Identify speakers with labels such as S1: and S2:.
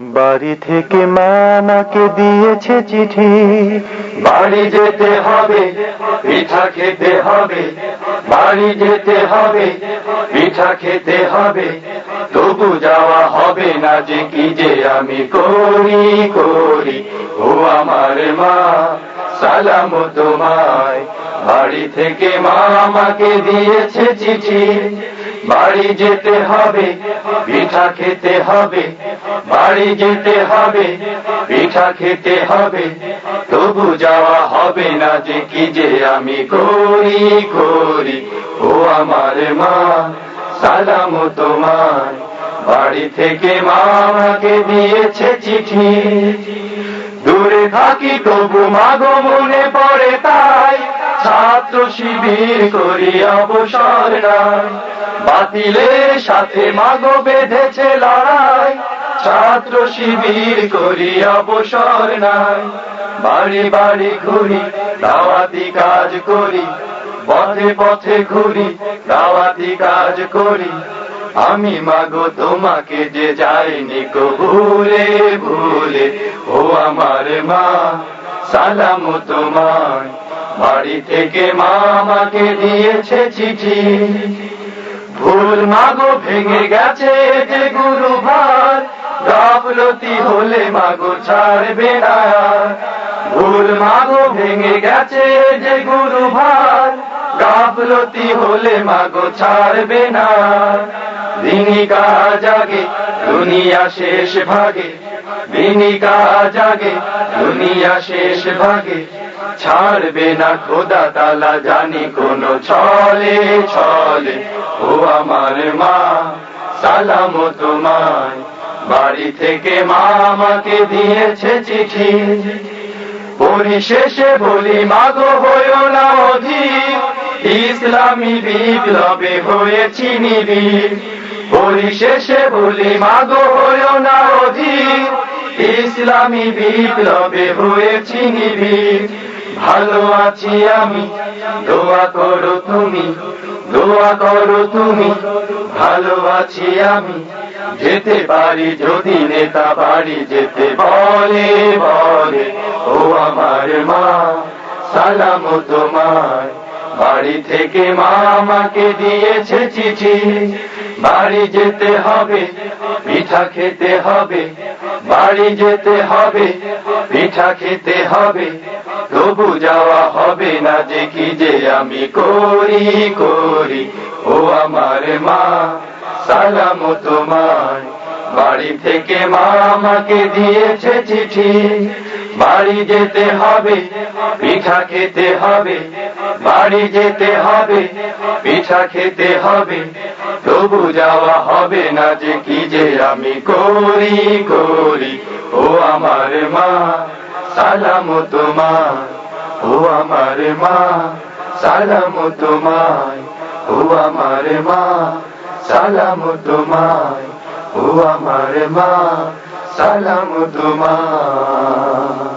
S1: বাড়ি থেকে মা দিয়েছে চিঠি।
S2: বাড়ি যেতে হবে, পিঠা খেতে হবে, বাড়ি যেতে হবে, পিঠা খেতে হবে, তবু যাওয়া হবে না যে কি যে আমি করি করি। ও আমার মা, সালাম তোমায়। বাড়ি থেকে মা আমাকে দিয়েছে চিঠি। বাড়ি যেতে হবে, পিঠা খেতে হবে, বাড়ি যেতে হবে, পিঠা খেতে হবে, তবু যাওয়া হবে না যে কি যে আমি করি করি। ও আমার মা, সালাম তোমার। বাড়ি থেকে মা দিয়েছে চিঠি। দূরে থাকি তবু মাগো মনে পড়ে তাই। ছাত্র শিবির করি অবসর নাই। বাতিলের সাথে মাগো বেঁধেছে লড়াই। ছাত্র শিবির করি অবসর নাই। বাড়ি বাড়ি ঘুরি, দাওয়াতি কাজ করি। পথে পথে ঘুরি, দাওয়াতি কাজ করি। আমি মাগো, তোমাকে যে যাইনি কো ভুলে, ও আমার মা, সালাম তোমায়। বাড়ি থেকে মা আমাকে দিয়েছে চিঠি। ভুল মাগো ভেঙে গেছে যে গুরু ভার। গাফলতি হলে মাগো ছাড়বে না ভুল মাগো ভেঙে গেছে যে গুরু ভার। গাফলতি হলে মাগো ছাড়বে না। দিনিকা জাগে, দুনিয়া শেষ ভাগে। দিনিকা জাগে, দুনিয়া শেষ ভাগে। ছাড়বে না খোদা তালা, জানি কোন ছলে ছলে। ও আমার মা, সালাম তোমায়। বাড়ি থেকে মা আমাকে দিয়েছে চিঠি। পরিশেষে বলি মাগো হইও না অধীর। ইসলামী বিপ্লবে হয়েছি নিবিড়। পরিশেষে বলি মাগো হইও না অধীর। ইসলামী বিপ্লবে হয়েছি নিবিড়। ভালো আছি আমি। দোয়া করো তুমি, দোয়া করো তুমি ভালো আছি আমি। যেতে পারি যদি নেতা বাড়ি যেতে বলে বলে, ও আমার মা, সালাম তোমার বাড়ি থেকে মা আমাকে দিয়েছে চিঠি। বাড়ি যেতে হবে, পিঠা খেতে হবে, বাড়ি যেতে হবে, পিঠা খেতে হবে, তবু যাওয়া হবে না যে কি যে আমি করি করি। ও আমার মা, সালাম তোমার বাড়ি থেকে মা আমাকে দিয়েছে চিঠি। বাড়ি যেতে হবে, পিঠা খেতে হবে, বাড়ি যেতে হবে, পিঠা খেতে হবে, তবু যাওয়া হবে না যে কি যে আমি করি করি। ও আমার মা, সালাম তোমার ও আমার মা, সালাম তোমায়। ও আমার মা, সালাম তোমায়। ও আমার মা সালাম তোমায়